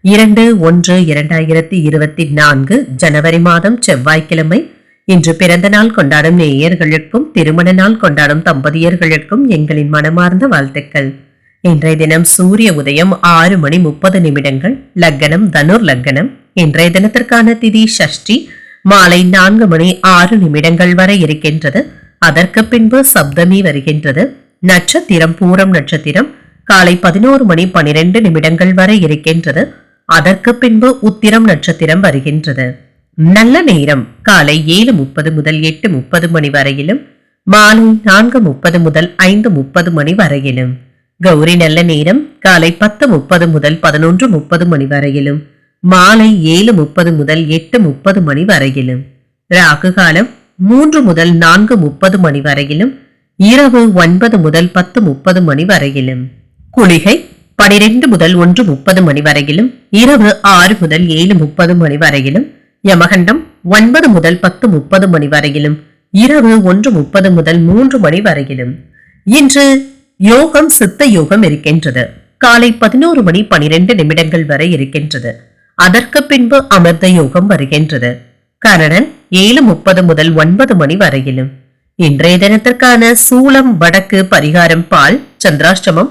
இரண்டு ஒன்று இரண்டாயிரத்தி இருபத்தி நான்கு ஜனவரி மாதம் செவ்வாய்க்கிழமை. இன்று பிறந்த நாள் கொண்டாடும் நேயர்களுக்கும் திருமண நாள் கொண்டாடும் தம்பதியர்களுக்கும் எங்களின் மனமார்ந்த வாழ்த்துக்கள். இன்றைய தினம் சூரிய உதயம் ஆறு மணி முப்பது நிமிடங்கள் லக்னம் தனுர் லக்னம் இன்றைய தினத்திற்கான திதி சஷ்டி மாலை நான்கு மணி ஆறு நிமிடங்கள் வரை இருக்கின்றது. அதற்கு பின்பு சப்தமி வருகின்றது. நட்சத்திரம் பூரம் நட்சத்திரம் காலை பதினோரு மணி பனிரெண்டு நிமிடங்கள் வரை இருக்கின்றது. அதற்கு பின்பு உத்திரம் நட்சத்திரம் வருகின்றது. நல்ல நேரம். காலை ஏழு முப்பது முதல் எட்டு முப்பது மணி வரையிலும் மாலை நான்கு முப்பது முதல் ஐந்து முப்பது மணி வரையிலும். கௌரி நல்ல நேரம். காலை பத்து முப்பது முதல் பதினொன்று முப்பது மணி வரையிலும் மாலை ஏழு முப்பது முதல் எட்டு முப்பது மணி வரையிலும். ராகு காலம் மூன்று முதல் நான்கு முப்பது மணி வரையிலும் இரவு ஒன்பது முதல் பத்து முப்பது மணி வரையிலும். குளிகை பனிரெண்டு முதல் ஒன்று முப்பது மணி வரையிலும் இரவு ஆறு முதல் ஏழு முப்பது மணி வரையிலும் யமகண்டம் ஒன்பது முதல் பத்து முப்பது மணி வரையிலும் இரவு ஒன்று முப்பது முதல் மூன்று மணி வரையிலும். இன்று யோகம் சித்த யோகம் இருக்கின்றது. காலை பதினோரு மணி பனிரெண்டு நிமிடங்கள் வரை இருக்கின்றது. அதற்கு பின்பு அமிர்த யோகம் வருகின்றது. கரணன் ஏழு முப்பது முதல் ஒன்பது மணி வரையிலும். இன்றைய தினத்திற்கான சூலம் வடக்கு பரிகாரம் பால் சந்திராஷ்டமம்